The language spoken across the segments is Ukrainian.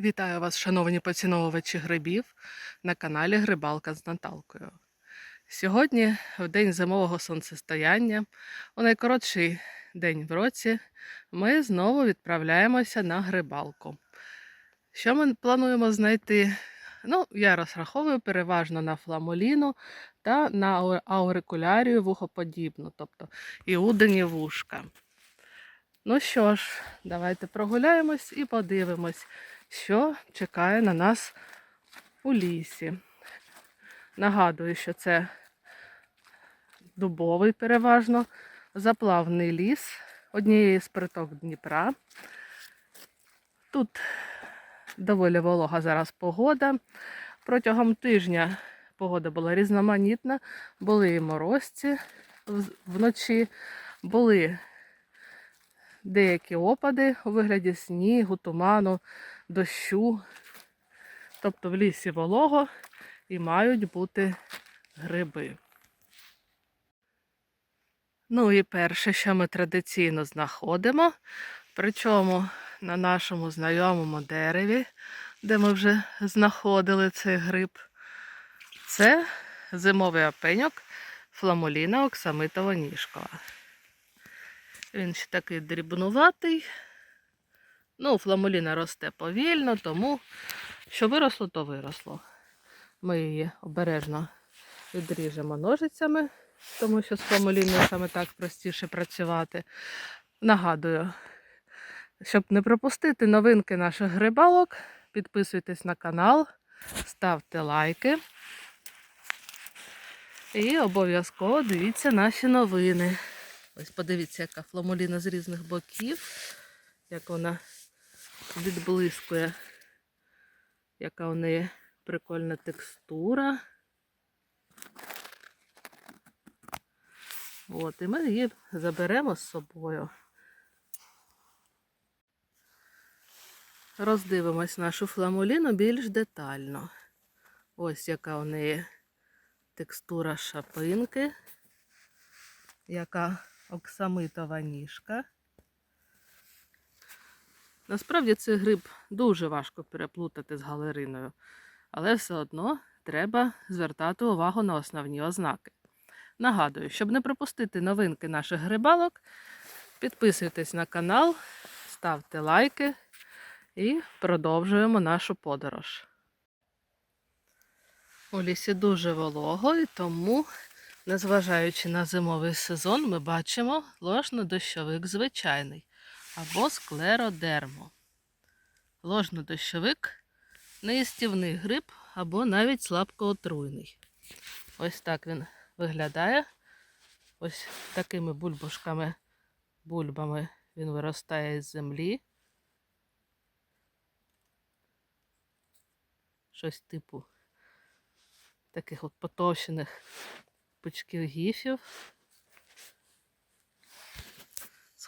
Вітаю вас, шановні поціновувачі грибів, на каналі Грибалка з Наталкою. Сьогодні, в день зимового сонцестояння, у найкоротший день в році, ми знову відправляємося на грибалку. Що ми плануємо знайти? Ну, я розраховую переважно на фламоліну та на аурикулярію вухоподібну, тобто іудині вушка. Ну що ж, давайте прогуляємось і подивимось, що чекає на нас у лісі. Нагадую, що це дубовий переважно заплавний ліс однієї з приток Дніпра. Тут доволі волога зараз погода. Протягом тижня погода була різноманітна, були і морозці вночі, були деякі опади у вигляді снігу, туману, дощу. Тобто в лісі волого і мають бути гриби. Ну і перше, що ми традиційно знаходимо, причому на нашому знайомому дереві, де ми вже знаходили цей гриб, це зимовий опеньок фламуліна оксамитова ніжкова. Він ще такий дрібнуватий. Ну, фламуліна росте повільно, тому що виросло, то виросло. Ми її обережно відріжемо ножицями, тому що з фламуліною саме так простіше працювати. Нагадую, щоб не пропустити новинки наших грибалок, підписуйтесь на канал, ставте лайки. І обов'язково дивіться наші новини. Ось подивіться, яка фламуліна з різних боків, як вона відблискує, яка у неї прикольна текстура. От, і ми її заберемо з собою. Роздивимось нашу фламуліну більш детально. Ось яка у неї текстура шапинки, яка оксамитова ніжка. Насправді цей гриб дуже важко переплутати з галериною, але все одно треба звертати увагу на основні ознаки. Нагадую, щоб не пропустити новинки наших грибалок, підписуйтесь на канал, ставте лайки і продовжуємо нашу подорож. У лісі дуже волого, і тому, незважаючи на зимовий сезон, ми бачимо ложно-дощовик звичайний або склеродермо. Ложно-дощовик неїстівний гриб або навіть слабкоотруйний. Ось так він виглядає. Ось такими бульбушками, бульбами він виростає із землі. Щось типу таких от потовщених пучків гіфів,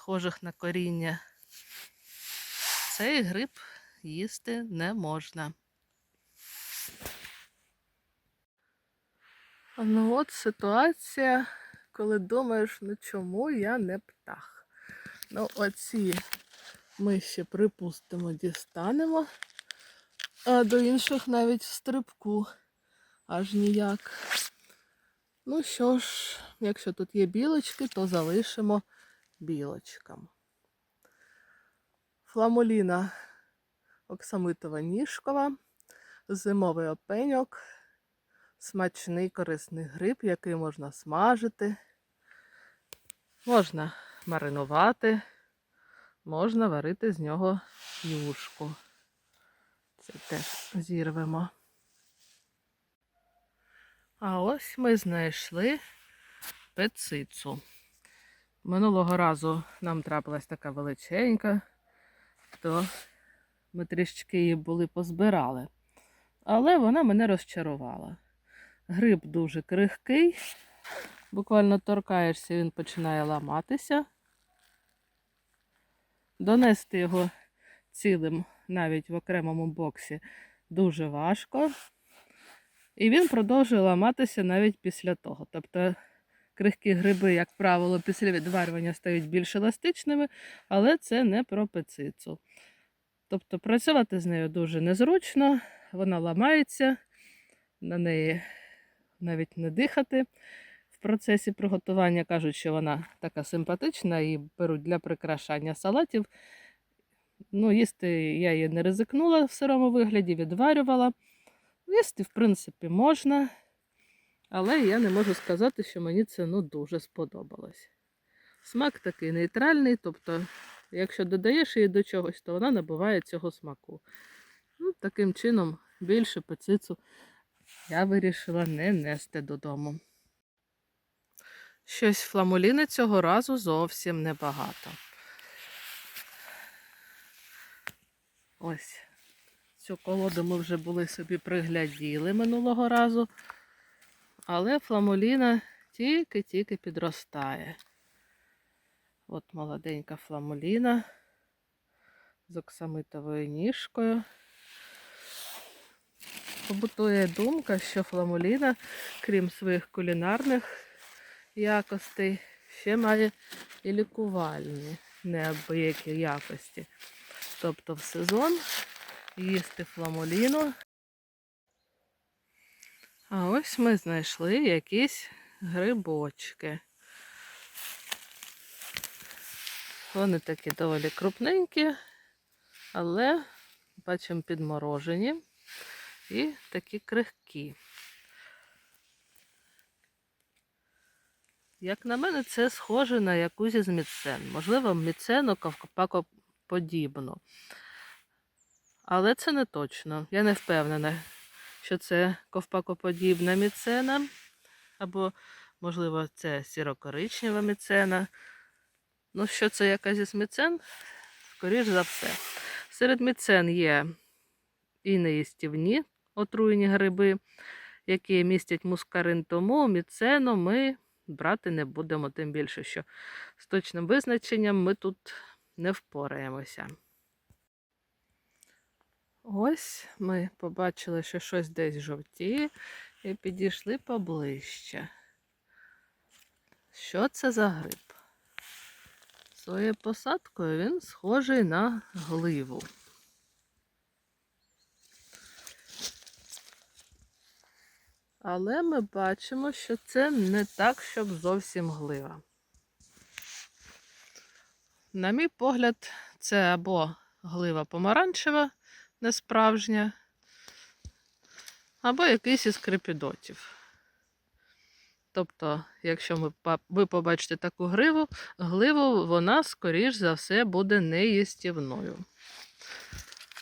схожих на коріння. Цей гриб їсти не можна. Ну от ситуація, коли думаєш, ну чому я не птах. Ну, оці ми ще припустимо, дістанемо, а до інших навіть в стрибку аж ніяк. Ну що ж, якщо тут є білочки, то залишимо білочкам. Фламуліна оксамитова ніжкова, зимовий опеньок, смачний корисний гриб, який можна смажити, можна маринувати, можна варити з нього юшку. Це теж зірвемо. А ось ми знайшли пецицу. Минулого разу нам трапилась така величенька, то ми трішки її були позбирали. Але вона мене розчарувала. Гриб дуже крихкий, буквально торкаєшся, він починає ламатися. Донести його цілим навіть в окремому боксі дуже важко. І він продовжує ламатися навіть після того. Тобто крихкі гриби, як правило, після відварювання стають більш еластичними, але це не про пецицу. Тобто працювати з нею дуже незручно, вона ламається, на неї навіть не дихати в процесі приготування. Кажуть, що вона така симпатична і беруть для прикрашання салатів. Ну, їсти я її не ризикнула в сирому вигляді, відварювала. Їсти, в принципі, можна, але я не можу сказати, що мені це ну, дуже сподобалось. Смак такий нейтральний, тобто, якщо додаєш її до чогось, то вона набуває цього смаку. Ну, таким чином, більше пецицу я вирішила не нести додому. Щось фламуліни цього разу зовсім небагато. Ось цю колоду ми вже були собі пригляділи минулого разу, але фламуліна тільки-тільки підростає. От молоденька фламуліна з оксамитовою ніжкою. Побутує думка, що фламуліна, крім своїх кулінарних якостей, ще має і лікувальні неабиякі якості. Тобто в сезон їсти фламуліну. А ось ми знайшли якісь грибочки. Вони такі доволі крупненькі, але бачимо підморожені і такі крихкі. Як на мене, це схоже на якусь із міцен. Можливо, міцену ковпакоподібну. Але це не точно. Я не впевнена, що це ковпакоподібна міцена, або, можливо, це сірокоричнева міцена. Ну, що це якась із міцен, скоріш за все. Серед міцен є і неїстівні отруєні гриби, які містять мускарин, тому міцену ми брати не будемо, тим більше, що з точним визначенням ми тут не впораємося. Ось ми побачили, що щось десь жовтіє, і підійшли поближче. Що це за гриб? Своєю посадкою він схожий на гливу. Але ми бачимо, що це не так, щоб зовсім глива. На мій погляд, це або глива помаранчева, несправжня, або якийсь із крепідотів. Тобто, якщо ви побачите таку гриву, гливу, вона, скоріш за все, буде неїстівною.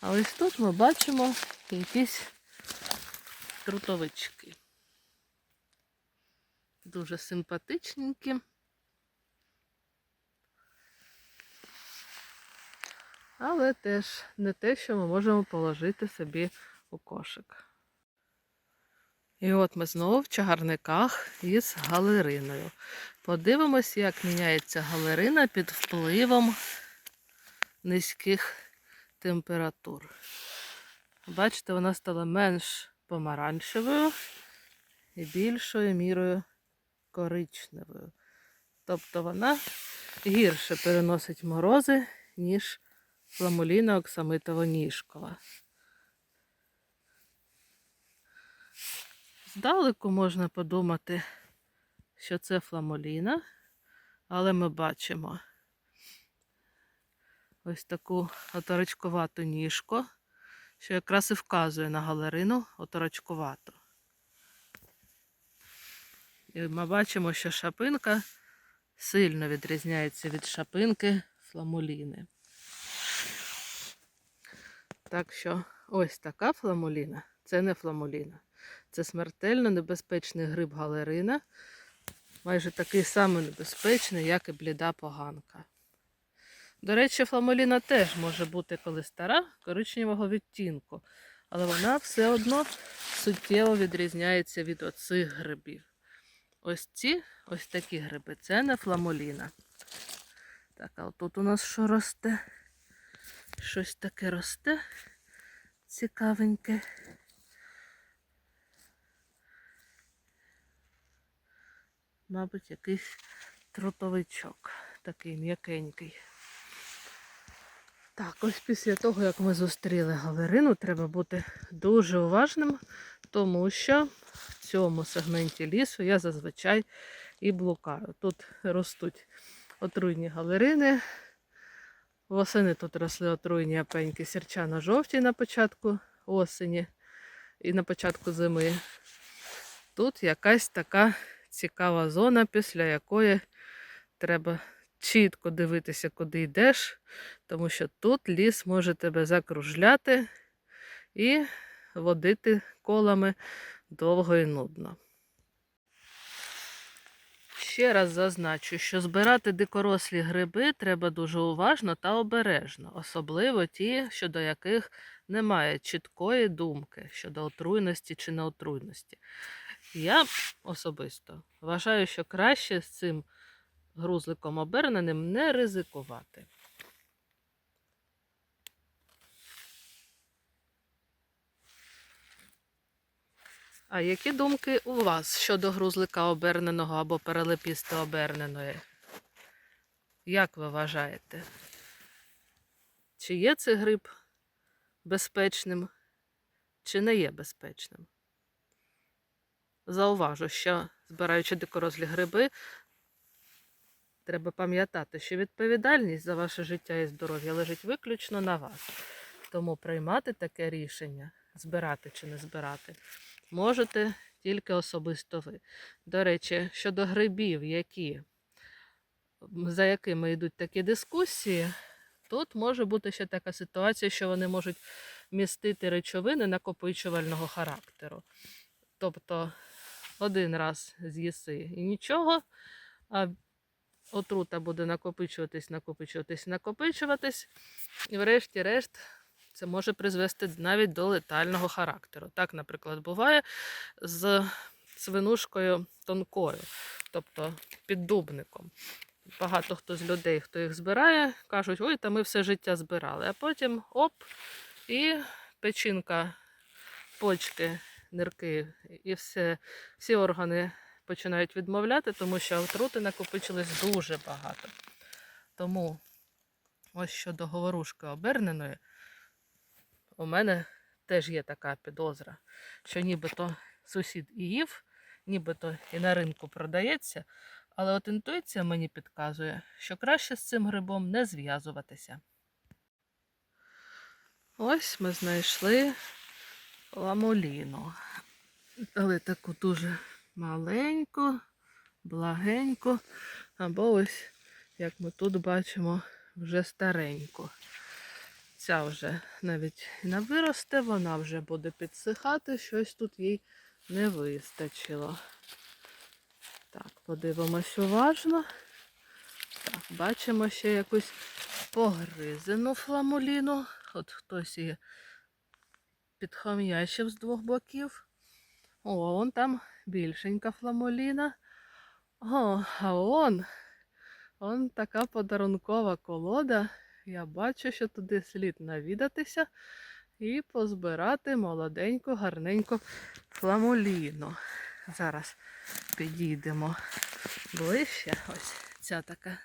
А ось тут ми бачимо якісь трутовички. Дуже симпатичненькі. Але теж не те, що ми можемо положити собі у кошик. І от ми знову в чагарниках із галериною. Подивимось, як міняється галерина під впливом низьких температур. Бачите, вона стала менш помаранчевою і більшою мірою коричневою. Тобто вона гірше переносить морози, ніж фламуліна оксамитово-ніжкова. Здалеку можна подумати, що це фламуліна, але ми бачимо ось таку оторочкувату ніжку, що якраз і вказує на галерину оторочкувату. І ми бачимо, що шапинка сильно відрізняється від шапинки фламуліни. Так що ось така фламуліна це не фламуліна. Це смертельно небезпечний гриб галерина, майже такий самий небезпечний, як і бліда поганка. До речі, фламуліна теж може бути, коли стара, коричневого відтінку, але вона все одно суттєво відрізняється від оцих грибів. Ось ці, ось такі гриби, це не фламуліна. Так, а тут у нас що росте? Щось таке росте цікавеньке. Мабуть, якийсь трутовичок, такий м'якенький. Так, ось після того, як ми зустріли галерину, треба бути дуже уважним, тому що в цьому сегменті лісу я зазвичай і блукаю. Тут ростуть отруйні галерини. Восени тут росли отруйні апеньки сірчано-жовті на початку осені і на початку зими. Тут якась така цікава зона, після якої треба чітко дивитися, куди йдеш, тому що тут ліс може тебе закружляти і водити колами довго і нудно. Ще раз зазначу, що збирати дикорослі гриби треба дуже уважно та обережно, особливо ті, щодо яких немає чіткої думки щодо отруйності чи неотруйності. Я особисто вважаю, що краще з цим грузликом оберненим не ризикувати. А які думки у вас щодо грузлика оберненого або перелепісти оберненої? Як ви вважаєте? Чи є цей гриб безпечним, чи не є безпечним? Зауважу, що збираючи дикорослі гриби, треба пам'ятати, що відповідальність за ваше життя і здоров'я лежить виключно на вас. Тому приймати таке рішення, збирати чи не збирати, можете тільки особисто ви. До речі, щодо грибів, які, за якими йдуть такі дискусії, тут може бути ще така ситуація, що вони можуть містити речовини накопичувального характеру. Тобто один раз з'їси і нічого, а отрута буде накопичуватись, накопичуватись, накопичуватись, і врешті-решт це може призвести навіть до летального характеру. Так, наприклад, буває з свинушкою тонкою, тобто піддубником. Багато хто з людей, хто їх збирає, кажуть, ой, та ми все життя збирали. А потім оп, і печінка, почки, нирки і все, всі органи починають відмовляти, тому що отрути накопичилось дуже багато. Тому ось щодо говорушки оберненої, у мене теж є така підозра, що нібито сусід і їв, нібито і на ринку продається, але от інтуїція мені підказує, що краще з цим грибом не зв'язуватися. Ось ми знайшли ламоліну. Але таку дуже маленьку, благеньку, або ось, як ми тут бачимо, вже стареньку. Ця вже навіть не виросте, вона вже буде підсихати, щось тут їй не вистачило. Так, подивимось уважно. Так, бачимо ще якусь погризену фламуліну. От хтось її підхом'ячив з двох боків. О, вон там більшенька фламуліна. О, а он, он така подарункова колода. Я бачу, що туди слід навідатися і позбирати молоденьку, гарненьку фламуліну. Зараз підійдемо ближче. Ось ця така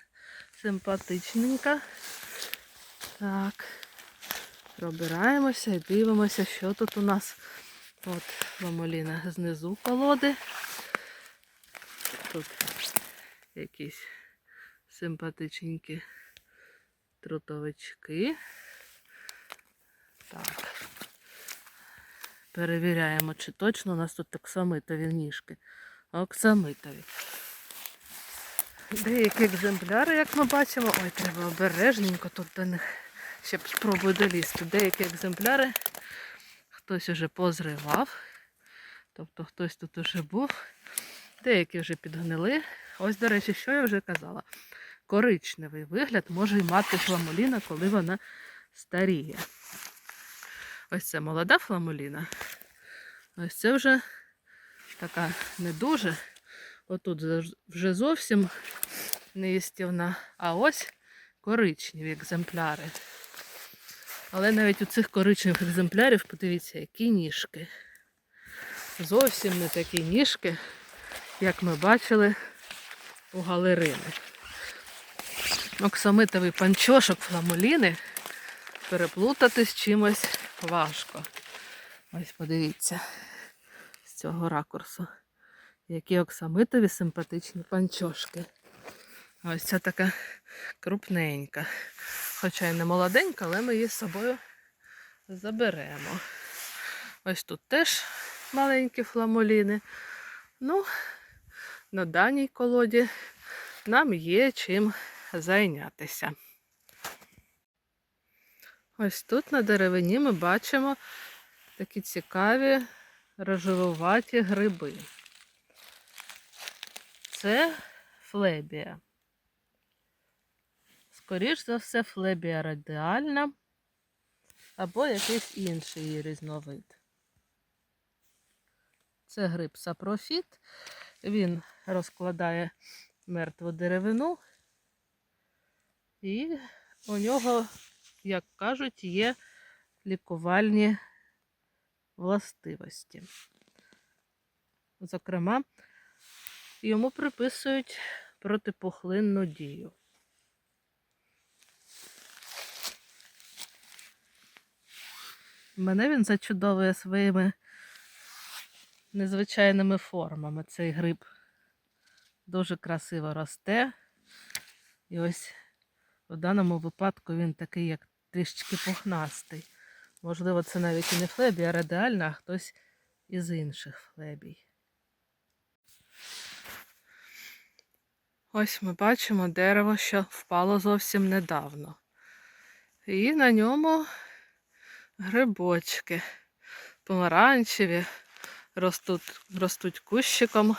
симпатичненька. Так, пробираємося і дивимося, що тут у нас. От фламуліна знизу колоди. Тут якісь симпатичненькі трутовички. Так. Перевіряємо, чи точно у нас тут оксамитові ніжки. Оксамитові. Деякі екземпляри, як ми бачимо, ой, треба обережненько тут до них. Ще спробую долізти. Деякі екземпляри хтось уже позривав. Тобто хтось тут уже був. Деякі вже підгнили. Ось, до речі, що я вже казала. Коричневий вигляд може й мати фламуліна, коли вона старіє. Ось це молода фламуліна. Ось це вже така не дуже. Отут вже зовсім неїстівна. А ось коричневі екземпляри. Але навіть у цих коричневих екземплярів, подивіться, які ніжки. Зовсім не такі ніжки, як ми бачили у галерини. Оксамитовий панчошок фламуліни переплутати з чимось важко. Ось подивіться з цього ракурсу. Які оксамитові симпатичні панчошки. Ось ця така крупненька. Хоча й не молоденька, але ми її з собою заберемо. Ось тут теж маленькі фламоліни. Ну, на даній колоді нам є чим зайнятися. Ось тут на деревині ми бачимо такі цікаві рожевуваті гриби. Це флебія. Скоріш за все, флебія радіальна або якийсь інший її різновид. Це гриб сапрофіт. Він розкладає мертву деревину, і у нього, як кажуть, є лікувальні властивості. Зокрема, йому приписують протипухлинну дію. Мене він зачудовує своїми незвичайними формами. Цей гриб дуже красиво росте. І ось в даному випадку він такий, як трішечки пухнастий. Можливо, це навіть і не флебія радіальна, а хтось із інших флебій. Ось ми бачимо дерево, що впало зовсім недавно. І на ньому грибочки помаранчеві, ростуть, ростуть кущиком.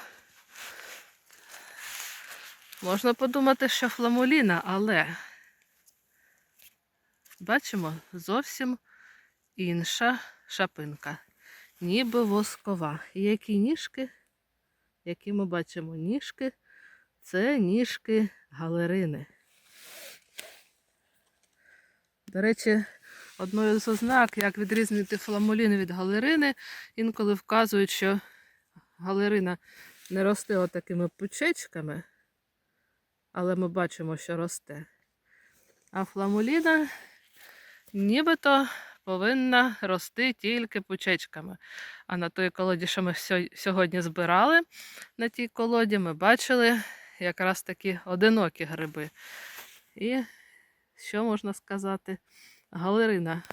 Можна подумати, що фламуліна, але бачимо зовсім інша шапинка, ніби воскова. І які ніжки, які ми бачимо ніжки, це ніжки галерини. До речі, одною з ознак, як відрізнити фламулін від галерини, інколи вказують, що галерина не росте отакими пучечками, але ми бачимо, що росте. А фламуліна нібито повинна рости тільки пучечками. А на той колоді, що ми сьогодні збирали, на тій колоді ми бачили якраз такі одинокі гриби. І що можна сказати? Галерина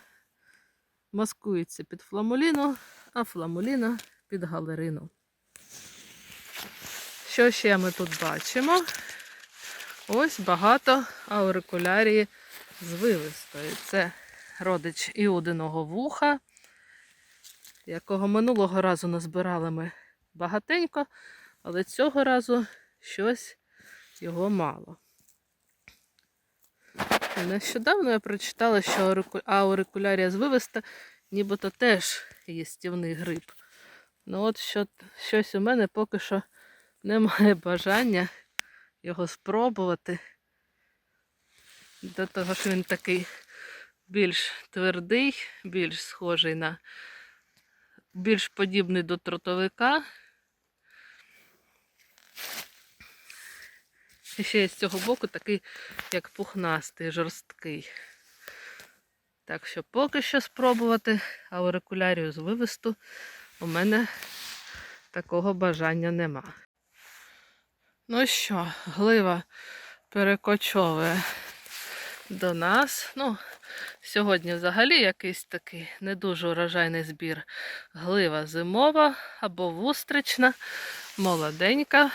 маскується під фламуліну, а фламуліна під галерину. Що ще ми тут бачимо? Ось багато аурикулярії звивистої. Це родич іудиного вуха, якого минулого разу назбирали ми багатенько, але цього разу щось його мало. Нещодавно я прочитала, що аурикулярія звивиста нібито теж їстівний гриб. Ну от що, щось у мене поки що немає бажання його спробувати. До того, що він такий більш твердий, більш схожий на більш подібний до тротовика. І ще з цього боку такий, як пухнастий, жорсткий. Так що поки що спробувати аурикулярію з вивисту у мене такого бажання нема. Ну що, глива перекочовує до нас. Ну, сьогодні взагалі якийсь такий не дуже урожайний збір. Глива зимова або вустрична, молоденька.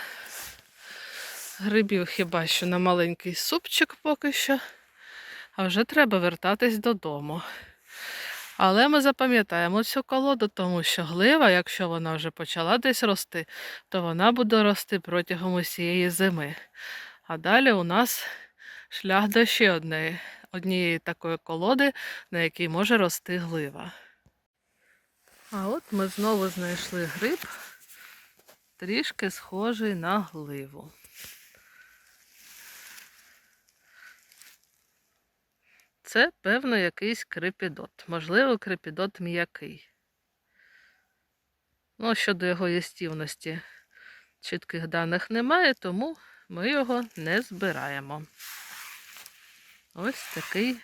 Грибів хіба що на маленький супчик поки що, а вже треба вертатись додому. Але ми запам'ятаємо цю колоду, тому що глива, якщо вона вже почала десь рости, то вона буде рости протягом усієї зими. А далі у нас шлях до ще однієї, однієї такої колоди, на якій може рости глива. А от ми знову знайшли гриб, трішки схожий на гливу. Це, певно, якийсь крипідот. Можливо, крипідот м'який. Ну, щодо його їстівності чітких даних немає, тому ми його не збираємо. Ось такий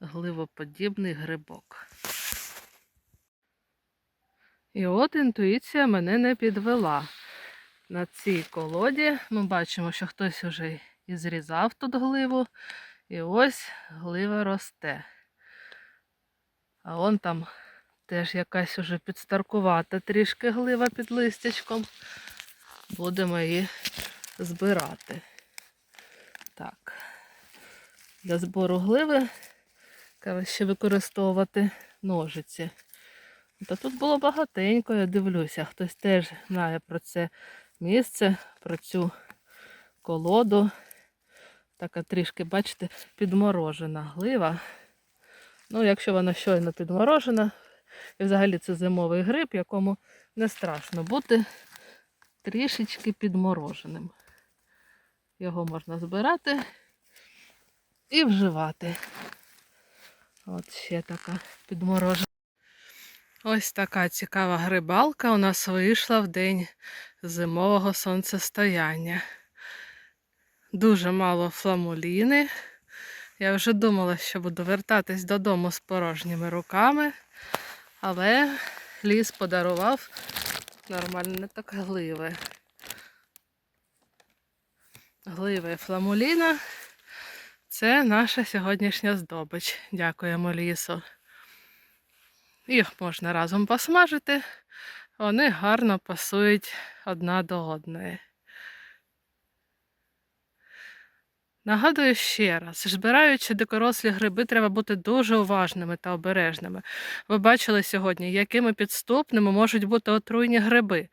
гливоподібний грибок. І от інтуїція мене не підвела. На цій колоді ми бачимо, що хтось уже і зрізав тут гливу, і ось глива росте. А он там теж якась уже підстаркувата трішки глива під листячком. Будемо її збирати. Для збору гливи краще використовувати ножиці. Та тут було багатенько, я дивлюся. Хтось теж знає про це місце, про цю колоду. Така трішки, бачите, підморожена глива. Ну, якщо вона щойно підморожена, і взагалі це зимовий гриб, якому не страшно бути трішечки підмороженим. Його можна збирати і вживати. От ще така підморожена. Ось така цікава грибалка у нас вийшла в день зимового сонцестояння. Дуже мало фламуліни. Я вже думала, що буду вертатись додому з порожніми руками, але ліс подарував нормальне так гливе. Гливе фламуліна це наша сьогоднішня здобич. Дякуємо лісу. Їх можна разом посмажити, вони гарно пасують одна до одної. Нагадую ще раз, збираючи дикорослі гриби, треба бути дуже уважними та обережними. Ви бачили сьогодні, якими підступними можуть бути отруйні гриби.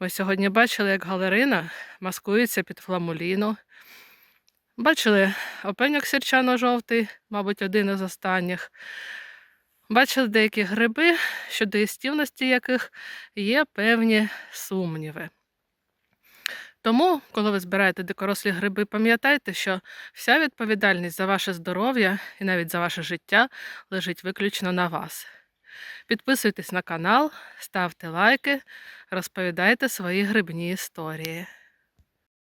Ви сьогодні бачили, як галерина маскується під фламуліну. Бачили опеньок сірчано-жовтий, мабуть, один із останніх. Бачили деякі гриби, щодо істівності яких є певні сумніви. Тому, коли ви збираєте дикорослі гриби, пам'ятайте, що вся відповідальність за ваше здоров'я і навіть за ваше життя лежить виключно на вас. Підписуйтесь на канал, ставте лайки, розповідайте свої грибні історії.